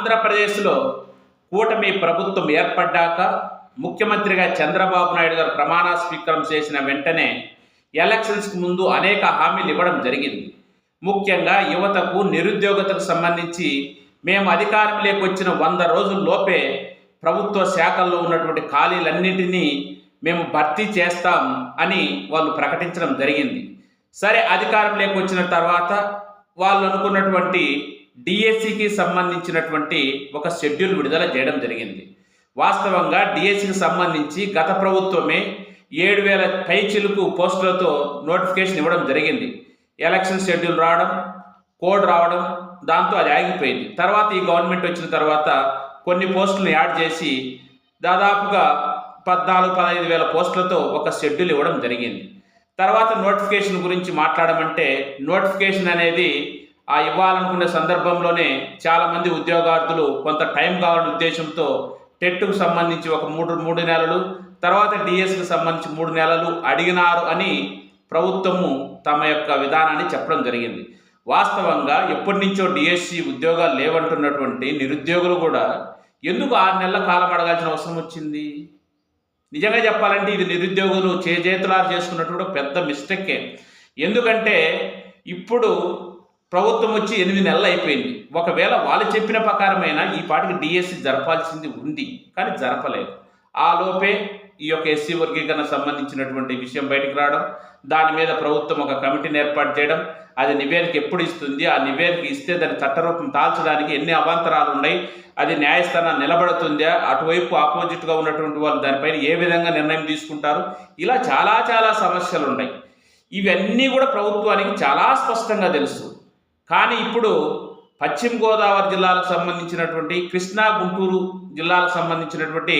ఆంధ్రప్రదేశ్లో కూటమి ప్రభుత్వం ఏర్పడ్డాక ముఖ్యమంత్రిగా చంద్రబాబు నాయుడు గారు ప్రమాణ స్వీకారం చేసిన వెంటనే ఎలక్షన్స్కి ముందు అనేక హామీలు ఇవ్వడం జరిగింది. ముఖ్యంగా యువతకు నిరుద్యోగతకు సంబంధించి మేము అధికారంలోకి వచ్చిన వంద రోజుల్లోపే ప్రభుత్వ శాఖల్లో ఉన్నటువంటి ఖాళీలన్నింటినీ మేము భర్తీ చేస్తాం అని వాళ్ళు ప్రకటించడం జరిగింది. సరే అధికారంలోకి వచ్చిన తర్వాత వాళ్ళు అనుకున్నటువంటి డిఎస్సికి సంబంధించినటువంటి ఒక షెడ్యూల్ విడుదల చేయడం జరిగింది. వాస్తవంగా డిఎస్సికి సంబంధించి గత ప్రభుత్వమే ఏడు వేల పైచిలుకు పోస్టులతో నోటిఫికేషన్ ఇవ్వడం జరిగింది. ఎలక్షన్ షెడ్యూల్ రావడం కోడ్ రావడం దాంతో అది ఆగిపోయింది. తర్వాత ఈ గవర్నమెంట్ వచ్చిన తర్వాత కొన్ని పోస్టులను యాడ్ చేసి దాదాపుగా పద్నాలుగు పదహైదు వేల పోస్టులతో ఒక షెడ్యూల్ ఇవ్వడం జరిగింది. తర్వాత నోటిఫికేషన్ గురించి మాట్లాడమంటే నోటిఫికేషన్ అనేది ఆ ఇవ్వాలనుకునే సందర్భంలోనే చాలామంది ఉద్యోగార్థులు కొంత టైం కావాలనే ఉద్దేశంతో టెట్కు సంబంధించి ఒక మూడు మూడు నెలలు తర్వాత డిఎస్కి సంబంధించి మూడు నెలలు అడిగినారు అని ప్రభుత్వము తమ యొక్క విధానాన్ని చెప్పడం జరిగింది. వాస్తవంగా ఎప్పటి నుంచో డిఎస్సి ఉద్యోగాలు లేవంటున్నటువంటి నిరుద్యోగులు కూడా ఎందుకు ఆరు నెలల కాలం అడగాల్సిన అవసరం వచ్చింది? నిజంగా చెప్పాలంటే ఇది నిరుద్యోగులు చేజేతులారు చేసుకున్నట్టు కూడా పెద్ద మిస్టేకే. ఎందుకంటే ఇప్పుడు ప్రభుత్వం వచ్చి ఎనిమిది నెలలు అయిపోయింది. ఒకవేళ వాళ్ళు చెప్పిన ప్రకారమైనా ఈ పాటికి డిఎస్సి జరపాల్సింది ఉంది కానీ జరపలేదు. ఆ లోపే ఈ యొక్క ఎస్సీ వర్గీకరణ సంబంధించినటువంటి విషయం బయటకు రావడం దాని మీద ప్రభుత్వం ఒక కమిటీని ఏర్పాటు చేయడం అది నివేదిక ఎప్పుడు ఇస్తుంది ఆ నివేదిక ఇస్తే దాని చట్టరూపం దాల్చడానికి ఎన్ని అవాంతరాలు ఉన్నాయి అది న్యాయస్థానం నిలబడుతుందా అటువైపు ఆపోజిట్గా ఉన్నటువంటి వాళ్ళు దానిపైన ఏ విధంగా నిర్ణయం తీసుకుంటారు ఇలా చాలా చాలా సమస్యలు ఉన్నాయి. ఇవన్నీ కూడా ప్రభుత్వానికి చాలా స్పష్టంగా తెలుసు. కానీ ఇప్పుడు పశ్చిమ గోదావరి జిల్లాలకు సంబంధించినటువంటి కృష్ణా గుంటూరు జిల్లాలకు సంబంధించినటువంటి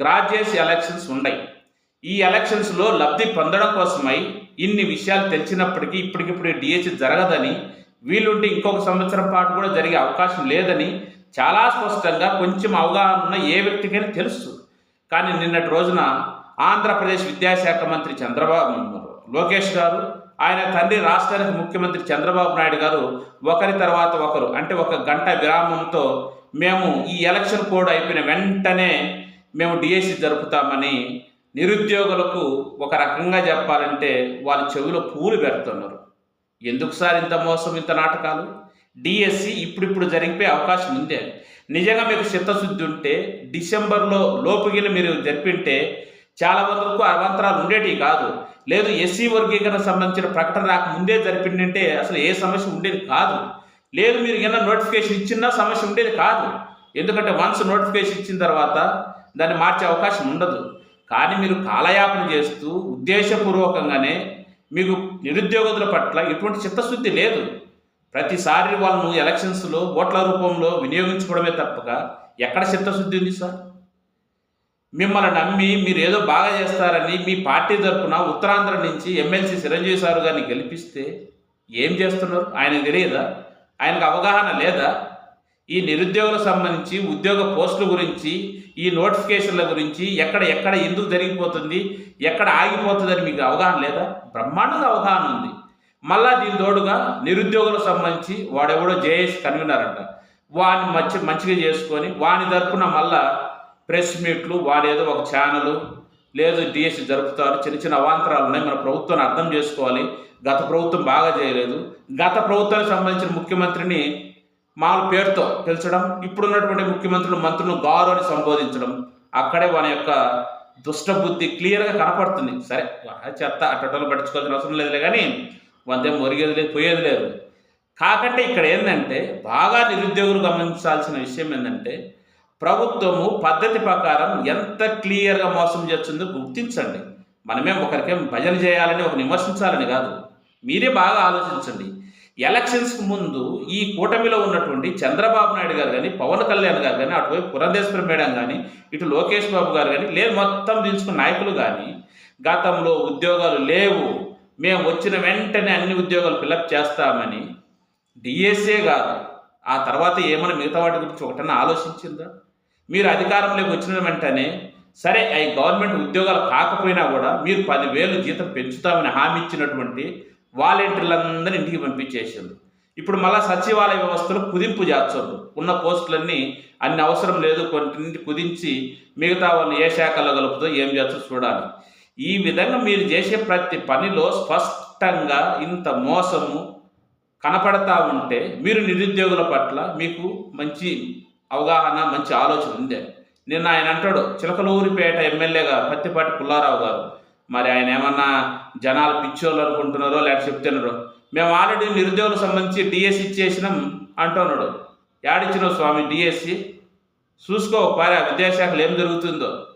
గ్రాడ్యుయేట్స్ ఎలక్షన్స్ ఉన్నాయి ఈ ఎలక్షన్స్లో లబ్ధి పొందడం కోసమై ఇన్ని విషయాలు తెలిసినప్పటికీ ఇప్పటికిప్పుడు డిఎస్సి జరగదని వీలుంటే ఇంకొక సంవత్సరం పాటు కూడా జరిగే అవకాశం లేదని చాలా స్పష్టంగా కొంచెం అవగాహన ఉన్న ఏ వ్యక్తికైనా తెలుసు కానీ నిన్నటి రోజున ఆంధ్రప్రదేశ్ విద్యాశాఖ మంత్రి చంద్రబాబు లోకేష్ గారు ఆయన తండ్రి రాష్ట్రానికి ముఖ్యమంత్రి చంద్రబాబు నాయుడు గారు ఒకరి తర్వాత ఒకరు అంటే ఒక గంట విరామంతో మేము ఈ ఎలక్షన్ కోడ్ అయిపోయిన వెంటనే మేము డిఎస్సి జరుపుతామని నిరుద్యోగులకు ఒక రకంగా చెప్పాలంటే వాళ్ళ చెవిలో పూలు పెడుతున్నారు. ఎందుకు సార్ ఇంత మోసం ఇంత నాటకాలు? డిఎస్సి ఇప్పుడిప్పుడు జరిగిపోయే అవకాశం ఉందే. నిజంగా మీకు చిత్తశుద్ధి ఉంటే డిసెంబర్లో లోపుగిన మీరు జరిపింటే చాలా వరకు అవంతరాలు ఉండేటివి కాదు. లేదు ఎస్సీ వర్గీకరణ సంబంధించిన ప్రకటన రాక ముందే జరిపిందంటే అసలు ఏ సమస్య ఉండేది కాదు. లేదు మీరు ఏమైనా నోటిఫికేషన్ ఇచ్చినా సమస్య ఉండేది కాదు. ఎందుకంటే వన్స్ నోటిఫికేషన్ ఇచ్చిన తర్వాత దాన్ని మార్చే అవకాశం ఉండదు. కానీ మీరు కాలయాపన చేస్తూ ఉద్దేశపూర్వకంగానే మీకు నిరుద్యోగుల పట్ల ఎటువంటి చిత్తశుద్ధి లేదు. ప్రతిసారి వాళ్ళను ఎలక్షన్స్లో ఓట్ల రూపంలో వినియోగించుకోవడమే తప్పక. ఎక్కడ చిత్తశుద్ధి ఉంది సార్? మిమ్మల్ని నమ్మి మీరు ఏదో బాగా చేస్తారని మీ పార్టీ తరఫున ఉత్తరాంధ్ర నుంచి ఎమ్మెల్సీ చిరంజీవి సారు గారిని గెలిపిస్తే ఏం చేస్తున్నారు? ఆయనకు తెలియదా? ఆయనకు అవగాహన లేదా? ఈ నిరుద్యోగులకు సంబంధించి ఉద్యోగ పోస్టుల గురించి ఈ నోటిఫికేషన్ల గురించి ఎక్కడ ఎక్కడ ఎందుకు జరిగిపోతుంది ఎక్కడ ఆగిపోతుందని మీకు అవగాహన లేదా? బ్రహ్మాండంగా అవగాహన ఉంది. మళ్ళా దీని తోడుగా నిరుద్యోగులకు సంబంధించి వాడెవడో జేఏసీ కన్వీనర్ అంట. వాడిని మంచి మంచిగా చేసుకొని వాని తరపున మళ్ళా ప్రెస్ మీట్లు వాడేదో ఒక ఛానల్ లేదు డిఎస్సి జరుపుతారు చిన్న చిన్న అవాంతరాలు ఉన్నాయి మన ప్రభుత్వాన్ని అర్థం చేసుకోవాలి. గత ప్రభుత్వం బాగా చేయలేదు. గత ప్రభుత్వానికి సంబంధించిన ముఖ్యమంత్రిని మామూలు పేరుతో పిలిచడం ఇప్పుడున్నటువంటి ముఖ్యమంత్రులు మంత్రులు గారు అని సంబోధించడం అక్కడే వాని యొక్క దుష్టబుద్ధి క్లియర్గా కనపడుతుంది. సరే చెత్త అట్టలు పట్టించుకోవాల్సిన అవసరం లేదులే కానీ వందేం ఒరిగేది లేదు పోయేది లేదు. కాకంటే ఇక్కడ ఏంటంటే బాగా నిరుద్యోగులు గమనించాల్సిన విషయం ఏంటంటే ప్రభుత్వము పద్ధతి ప్రకారం ఎంత క్లియర్గా మోసం చేస్తుందో గుర్తించండి. మనమేం ఒకరికేం భజన చేయాలని ఒక విమర్శించాలని కాదు. మీరే బాగా ఆలోచించండి. ఎలక్షన్స్కి ముందు ఈ కూటమిలో ఉన్నటువంటి చంద్రబాబు నాయుడు గారు కానీ పవన్ కళ్యాణ్ గారు కానీ అటువైపు పురంధేశ్వర మేడం కానీ ఇటు లోకేష్ బాబు గారు కానీ లేదు మొత్తం దించుకున్న నాయకులు కానీ గతంలో ఉద్యోగాలు లేవు. మేము వచ్చిన వెంటనే అన్ని ఉద్యోగాలు ఫిలప్ చేస్తామని డిఎస్ఏ కాదు. ఆ తర్వాత ఏమైనా మిగతా వాటి గురించి ఒకటన్నా ఆలోచించిందా? మీరు అధికారంలోకి వచ్చిన వెంటనే సరే అవి గవర్నమెంట్ ఉద్యోగాలు కాకపోయినా కూడా మీరు పదివేలు జీతం పెంచుతామని హామీ ఇచ్చినటువంటి వాలంటీర్లందరినీ ఇంటికి పంపించేసింది. ఇప్పుడు మళ్ళా సచివాలయ వ్యవస్థలో కుదింపు చేస్తారు ఉన్న పోస్టులన్నీ అన్ని అవసరం లేదు కొన్ని కుదించి మిగతా వాళ్ళని ఏ శాఖలో కలుపుతో ఏం చేస్తుందో చూడాలి. ఈ విధంగా మీరు చేసే ప్రతి పనిలో స్పష్టంగా ఇంత మోసము కనపడతా ఉంటే మీరు నిరుద్యోగుల పట్ల మీకు మంచి అవగాహన మంచి ఆలోచన ఉందే. నిన్న ఆయన అంటాడు చిలకలూరిపేట ఎమ్మెల్యేగా పత్తిపాటి పుల్లారావు గారు. మరి ఆయన ఏమన్నా జనాలు పిచ్చోళ్ళు అనుకుంటున్నారో లేకపోతే చెప్తున్నారో? మేము ఆల్రెడీ నిరుద్యోగులకు సంబంధించి డిఎస్సి ఇచ్చేసినాం అంటున్నాడు. యాడిచ్చినావు స్వామి డిఎస్సి చూసుకో పారా విద్యాశాఖలో ఏం జరుగుతుందో?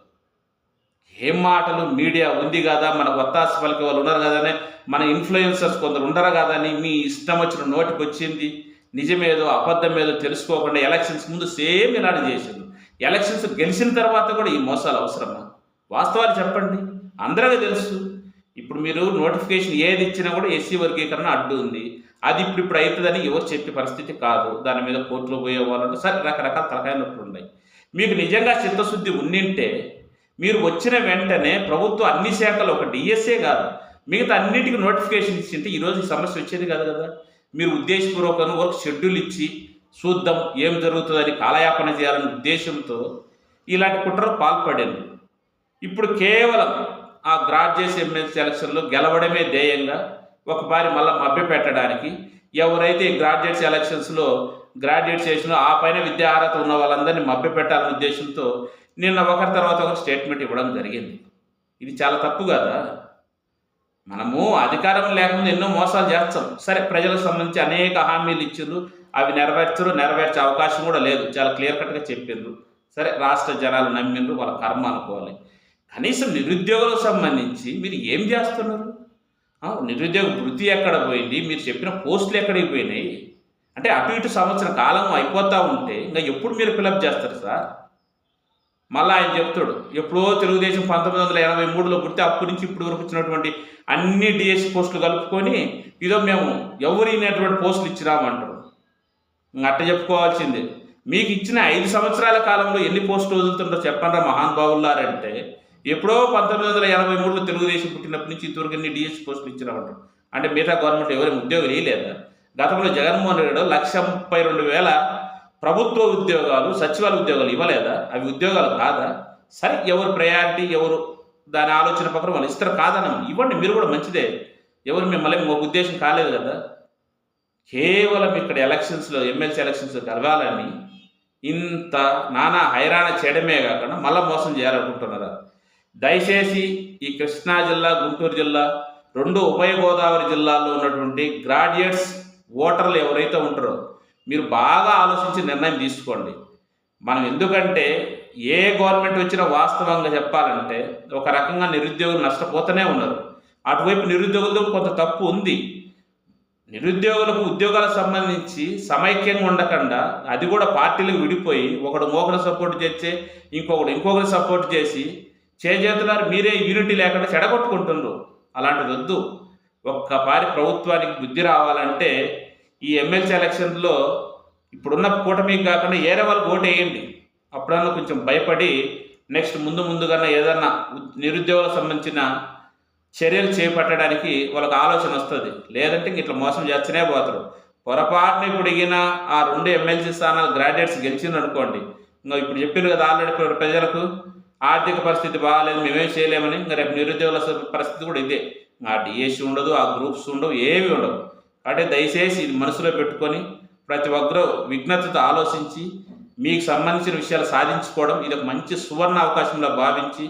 ఏం మాటలు? మీడియా ఉంది కదా మన కొత్త పలికే వాళ్ళు ఉన్నారు కదనే మన ఇన్ఫ్లుయెన్సర్స్ కొందరు ఉండరు కదని మీ ఇష్టం వచ్చిన నోటికి వచ్చింది నిజమేదో అబద్ధం ఏదో తెలుసుకోకుండా ఎలక్షన్స్ ముందు సేమ్ ఇలానే చేసింది ఎలక్షన్స్ గెలిచిన తర్వాత కూడా ఈ మోసాలు అవసరమా? వాస్తవాలు చెప్పండి. అందరికీ తెలుసు. ఇప్పుడు మీరు నోటిఫికేషన్ ఏది ఇచ్చినా కూడా ఎస్సీ వర్గీకరణ అడ్డు ఉంది. అది ఇప్పుడు ఇప్పుడు అవుతుందని ఎవరు చెప్పే పరిస్థితి కాదు. దాని మీద కోర్టులో పోయే వాళ్ళు సరే రకరకాల తలకాయ నొప్పులు ఉన్నాయి. మీకు నిజంగా చిత్తశుద్ధి ఉండింటే మీరు వచ్చిన వెంటనే ప్రభుత్వం అన్ని శాఖలు ఒక డిఎస్ఏ కాదు. మిగతా అన్నిటికీ నోటిఫికేషన్ ఇచ్చింటే ఈరోజు ఈ సమస్య వచ్చేది కాదు కదా. మీరు ఉద్దేశపూర్వకంగా ఒక షెడ్యూల్ ఇచ్చి చూద్దాం ఏం జరుగుతుందని కాలయాపన చేయాలనే ఉద్దేశంతో ఇలాంటి కుట్రలు పాల్పడింది ఇప్పుడు కేవలం ఆ గ్రాడ్యుయేట్ ఎమ్మెల్సీ ఎలక్షన్లో గెలవడమే ధ్యేయంగా ఒకసారి మళ్ళీ మభ్య పెట్టడానికి ఎవరైతే ఈ గ్రాడ్యుయేట్స్ ఎలక్షన్స్లో గ్రాడ్యుయేట్ చేసిన ఆ పైన విద్యా అర్హత ఉన్న వాళ్ళందరినీ మభ్య పెట్టాలనే ఉద్దేశంతో నిన్న ఒకరి తర్వాత ఒక స్టేట్మెంట్ ఇవ్వడం జరిగింది. ఇది చాలా తప్పు కదా? మనము అధికారం లేకుండా ఎన్నో మోసాలు చేస్తాం. సరే ప్రజలకు సంబంధించి అనేక హామీలు ఇచ్చిండ్రు. అవి నెరవేర్చరు నెరవేర్చే అవకాశం కూడా లేదు. చాలా క్లియర్ కట్గా చెప్పిండ్రు. సరే రాష్ట్ర జనాలు నమ్మిండ్రు వాళ్ళ కర్మ అనుకోవాలి. కనీసం నిరుద్యోగులకు సంబంధించి మీరు ఏం చేస్తున్నారు? నిరుద్యోగ వృత్తి ఎక్కడ పోయింది? మీరు చెప్పిన పోస్టులు ఎక్కడికి పోయినాయి? అంటే అటు ఇటు సంవత్సరం కాలం అయిపోతూ ఉంటే ఇంకా ఎప్పుడు మీరు ఫిలప్ చేస్తారు సార్? మళ్ళీ ఆయన చెప్తాడు ఎప్పుడో తెలుగుదేశం పంతొమ్మిది వందల ఎనభై మూడులో పుడితే అప్పటి నుంచి ఇప్పుడు వరకు వచ్చినటువంటి అన్ని డిఎస్సి పోస్టులు కలుపుకొని ఇదో మేము ఎవరినటువంటి పోస్టులు ఇచ్చిరామంటారు. అట్ట చెప్పుకోవాల్సిందే. మీకు ఇచ్చిన ఐదు సంవత్సరాల కాలంలో ఎన్ని పోస్టులు వదులుతుండో చెప్పండి మహానుభావులారంటే ఎప్పుడో పంతొమ్మిది వందల ఎనభై మూడులో తెలుగుదేశం పుట్టినప్పటి నుంచి ఇంతవరకు ఎన్ని డిఎస్సి పోస్టులు ఇచ్చిరామంటారు. అంటే మిగతా గవర్నమెంట్ ఎవరి ఉద్యోగం వేయలేదా గతంలో జగన్మోహన్ రెడ్డి గారు లక్ష ముప్పై రెండు వేల ప్రభుత్వ ఉద్యోగాలు సచివాలయ ఉద్యోగాలు ఇవ్వలేదా? అవి ఉద్యోగాలు కాదా? సరే ఎవరు ప్రయారిటీ ఎవరు దాని ఆలోచన ప్రకారం వాళ్ళు ఇస్తారు కాదనం ఇవ్వండి మీరు కూడా మంచిదే. ఎవరు మిమ్మల్ని ఒక ఉద్దేశం కాలేదు కదా. కేవలం ఇక్కడ ఎలక్షన్స్లో ఎమ్మెల్సీ ఎలక్షన్స్లో కలవాలని ఇంత నానా హైరాణ చేయడమే కాకుండా మళ్ళా మోసం చేయాలనుకుంటున్నారా? దయచేసి ఈ కృష్ణా జిల్లా గుంటూరు జిల్లా రెండు ఉభయ గోదావరి జిల్లాల్లో ఉన్నటువంటి గ్రాడ్యుయేట్స్ ఓటర్లు ఎవరైతే ఉంటారో మీరు బాగా ఆలోచించి నిర్ణయం తీసుకోండి. మనం ఎందుకంటే ఏ గవర్నమెంట్ వచ్చినా వాస్తవంగా చెప్పాలంటే ఒక రకంగా నిరుద్యోగులు నష్టపోతూనే ఉన్నారు. అటువైపు నిరుద్యోగులతో కొంత తప్పు ఉంది. నిరుద్యోగులకు ఉద్యోగాలకు సంబంధించి సమైక్యంగా ఉండకుండా అది కూడా పార్టీలకు విడిపోయి ఒకడు మోకరు సపోర్ట్ చేస్తే ఇంకొకడు ఇంకొకరు సపోర్ట్ చేసి చేజేతున్నారు. మీరే యూనిటీ లేకుండా చెడగొట్టుకుంటున్నారు అలాంటిది వద్దు. ఒక్కపారి ప్రభుత్వానికి బుద్ధి రావాలంటే ఈ ఎమ్మెల్సీ ఎలక్షన్లో ఇప్పుడున్న కూటమికి కాకుండా ఏరే వాళ్ళకి ఓటు వేయండి అప్పుడన్నా కొంచెం భయపడి నెక్స్ట్ ముందు ముందుగానే ఏదన్నా నిరుద్యోగులకు సంబంధించిన చర్యలు చేపట్టడానికి వాళ్ళకి ఆలోచన వస్తుంది. లేదంటే ఇట్లా మోసం చేస్తూనే పోతారు. పొరపాటున ఇప్పుడు ఇగిన ఆ రెండు ఎమ్మెల్సీ స్థానాలు గ్రాడ్యుయేట్స్ గెలిచింది అనుకోండి ఇంకా ఇప్పుడు చెప్పారు కదా ఆల్రెడీ ప్రజలకు ఆర్థిక పరిస్థితి బాగాలేదు మేమేం చేయలేమని ఇంకా రేపు నిరుద్యోగుల పరిస్థితి కూడా ఇదే. ఆ డిఎస్సి ఉండదు ఆ గ్రూప్స్ ఉండవు ఏవి ఉండవు. కాబట్టి దయచేసి ఇది మనసులో పెట్టుకొని ప్రతి ఒక్కరూ విఘ్నతతో ఆలోచించి మీకు సంబంధించిన విషయాలు సాధించుకోవడం ఇది ఒక మంచి సువర్ణ అవకాశంలో భావించి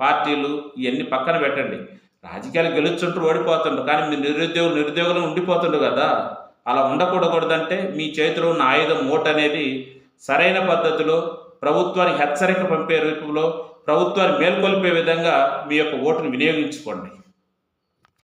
పార్టీలు ఇవన్నీ పక్కన పెట్టండి. రాజకీయాలు గెలుచుంటూ ఓడిపోతుండ్రు కానీ మీరు నిరుద్యోగులు నిరుద్యోగులు ఉండిపోతుండ్రు కదా. అలా ఉండకూడకూడదంటే మీ చేతిలో ఉన్న ఆయుధం ఓటు అనేది సరైన పద్ధతిలో ప్రభుత్వానికి హెచ్చరిక పంపే రూపంలో ప్రభుత్వాన్ని మేల్కొల్పే విధంగా మీ యొక్క ఓటును వినియోగించుకోండి.